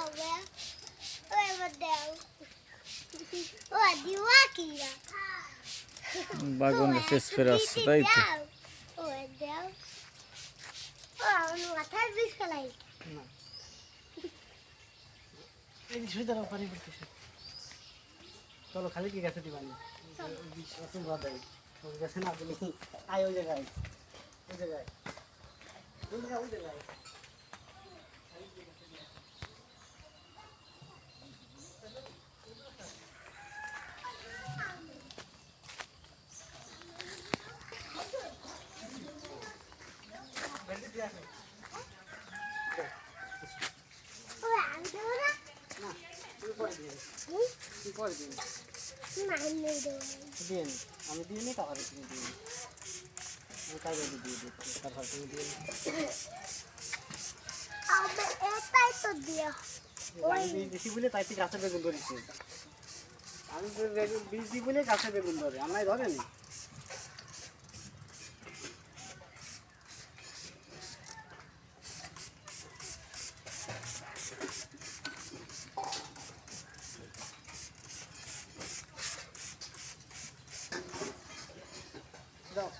দাও বে ও এবার দাও ও দিওয়া কি না বাগান গাছে স্প্রে আসছে তাই তো চলো খালি কি গাছে দিবানি গাছে না আয়, ওই জায়গায় ওই জায়গায় ওই জায়গায় আমি দিয়ে না তারপরে তুমি দিয়ে আমি তাই দিয়ে দিই তারপর তুমি দিয়ে নি তো বলে বেগুন ধরেছি আমি বীজ দিই বলে গাছে বেগুন ধরে। আমার ধরে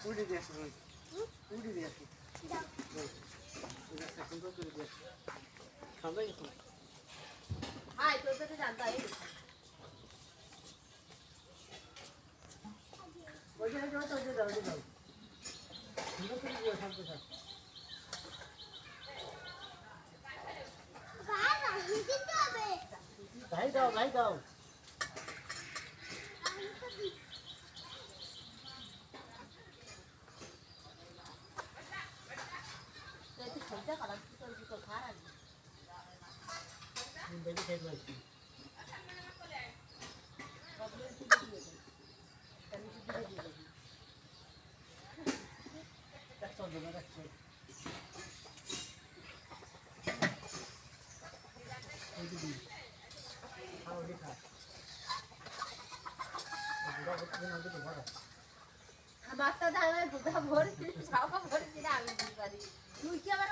উড়ি দিয়ে আসো উড়ি দিয়ে আসো দাও। সুন্দর করে দিয়ে আসো খাবে এখন ওই যে ওই যে ওই যে ওই যে দাও সুন্দর করে দিয়ে শান্ত থাক ভাই না দিতে হবে ভাই দাও ভাই দাও আমার তো দাদা ভোর খাওয়া ভোর আমি তুই কি আবার